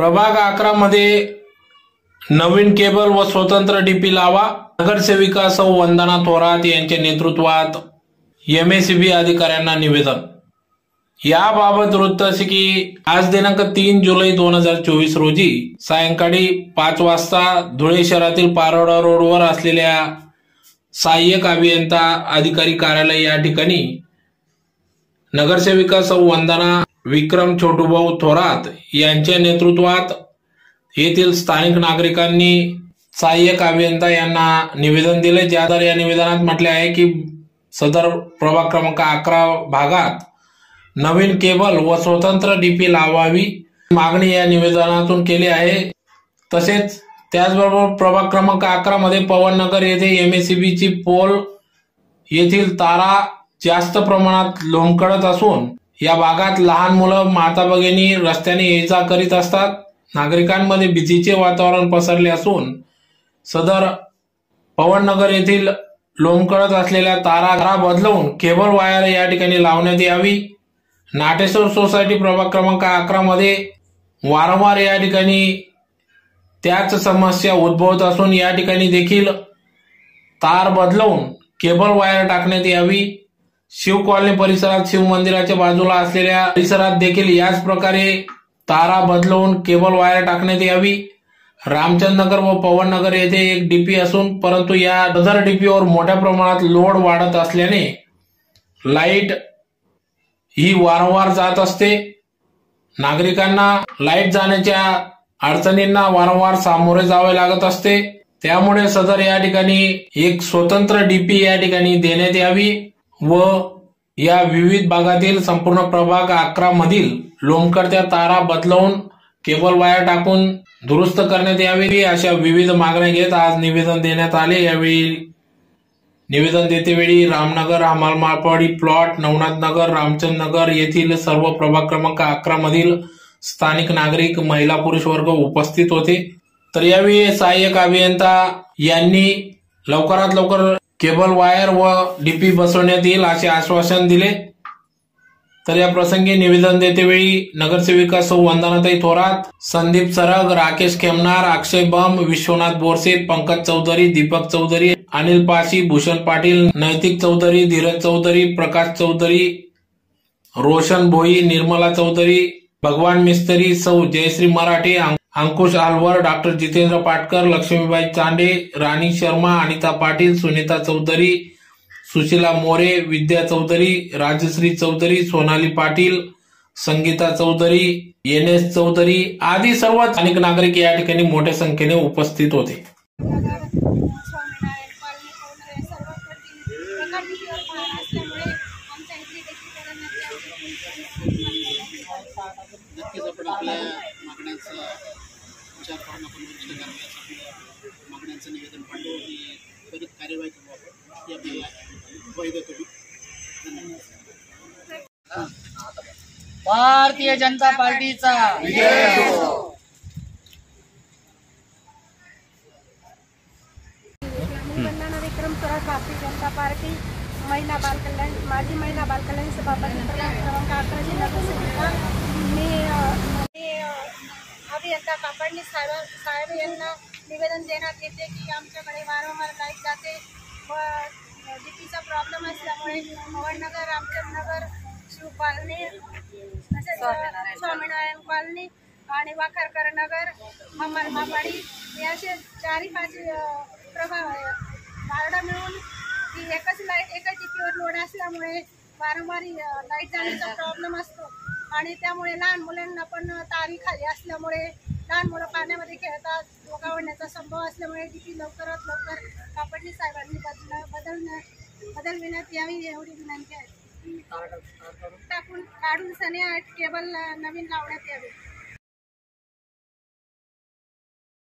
प्रभाग अकरा मध्ये नवीन केबल व स्वतंत्र डीपी लावा. नगरसेविका सौ वंदना थोरात यांच्या नेतृत्वात एमएसीबी अधिकाऱ्यांना निवेदन. याबाबत वृत्त असे की आज दिनांक तीन जुलै दोन हजार चोवीस रोजी सायंकाळी पाच वाजता धुळे शहरातील पारोडा रोडवर असलेल्या सहाय्यक अभियंता अधिकारी कार्यालय या ठिकाणी नगरसेविका सौ वंदना विक्रम छोटूभाऊ थोरात यांच्या नेतृत्वात येथील स्थानिक नागरिकांनी सहाय्यक अभियंता यांना निवेदन दिले. ज्याद्वारे या निवेदनात म्हटले आहे की सदर प्रभाग क्रमांक अकरा भागात नवीन केबल व स्वतंत्र डीपी लावावी मागणी या निवेदनातून केली आहे. तसेच त्याचबरोबर प्रभाग क्रमांक अकरा मध्ये पवननगर येथे एमएससीबी ची पोल येथील तारा जास्त प्रमाणात लोंबकडत असून या भागात लहान मुलं माता भगिनी रस्त्याने ये जा करीत असतात. नागरिकांमध्ये भीतीचे वातावरण पसरले असून सदर पवननगर येथील लोंबकळत असलेल्या तारा बदलवून केबल वायर या ठिकाणी लावण्यात यावी. नाटेश्वर सोसायटी प्रभाग क्रमांक अकरा मध्ये वारंवार या ठिकाणी त्याच समस्या उद्भवत असून या ठिकाणी देखील तार बदलवून केबल वायर टाकण्यात यावी. शिव कॉलनी परिसरात शिव मंदिराच्या बाजूला असलेल्या परिसरात देखील याच प्रकारे तारा बदलवून केबल वायर टाकण्यात यावी. रामचंद्रनगर व पवननगर येथे एक डीपी असून परंतु या सदर डीपीवर मोठ्या प्रमाणात लोड वाढत असल्याने लाइट ही वारंवार जात असते. नागरिकांना लाइट जाण्याच्या अडचणींना वारंवार सामोरे जावे लागत असते. त्यामुळे सदर या ठिकाणी एक स्वतंत्र डीपी या ठिकाणी देण्यात यावी. व या विविध भागातील संपूर्ण प्रभाग अकरा मधील लोंबकळत्या तारा बदलवून केबल वायर टाकून दुरुस्त करण्यात यावी अशा विविध मागण्या घेत आज निवेदन देण्यात आले. यावेळी निवेदन देतेवेळी रामनगर हमालमाळपाडी प्लॉट नवनाथ नगर रामचंद नगर येथील सर्व प्रभाग क्रमांक अकरा मधील स्थानिक नागरिक महिला पुरुष वर्ग उपस्थित होते. तर यावेळी सहाय्यक अभियंता यांनी लवकरात लवकर केबल वायर व डीपी बसवण्यात येईल असे आश्वासन दिले. तर या प्रसंगी निवेदन देतेवेळी नगरसेविका सौ वंदनाताई थोरात संदीप सरग राकेश खेमनार अक्षय बम विश्वनाथ बोरसे पंकज चौधरी दीपक चौधरी अनिल पाशी भूषण पाटील नैतिक चौधरी धीरज चौधरी प्रकाश चौधरी रोशन भोई निर्मला चौधरी भगवान मिस्त्री सौ Jayashree Marathe Ankush Alwar doctor Jitendra Patkar Laxmibai Chande Rani Sharma Anita Patil Sunita Chaudhari Sushila More Vidya Chaudhari Rajashree Chaudhari Sonali Patil Sangita Chaudhari N S Chaudhari आदी सर्व स्थानिक नागरिक या ठिकाणी मोठ्या संख्येने उपस्थित होते. विचार करून आपण वरिष्ठ कारवायासाठी मागण्यांचं निवेदन पाठवू आणि त्वरित कार्यवाही करू आपण. ही आपल्याला ग्वाही देतो मी धन्यवाद. भारतीय जनता पार्टीचा. भारतीय जनता पार्टी महिला बालकल्याण माजी महिला बालकल्याण सभापती प्रभाग क्रमांक अकरा जिल्हा नगरसेविका मी अ, मी अ, अभियंता कापडणी साहेब साहेब यांना निवेदन देण्यात येते की आमच्याकडे वारंवार लाइट जाते. व डीपीचा प्रॉब्लेम असल्यामुळे पवननगर रामचंद्रनगर शिव कॉलनी तसेच स्वामीनारायण कॉलनी आणि वाखारकर नगर अंमल मापाडी हे असे चारही पाच अ, प्रभाग वार्ड मिळून ही एकच लाइट एकाच टिपीवर लोड असल्यामुळे वारंवार लाइट जाण्याचा प्रॉब्लेम असतो. आणि त्यामुळे लहान मुलांना पण तारी खाली असल्यामुळे लहान मुलं पाण्यामध्ये खेळतात धोका होण्याचा संभव असल्यामुळे डीपी लवकरात लवकर कापडणी साहेबांनी बदल बदलण्या बदलविण्यात यावी एवढी विनंती आहे. टाकून काढून सने केबल नवीन लावण्यात यावे.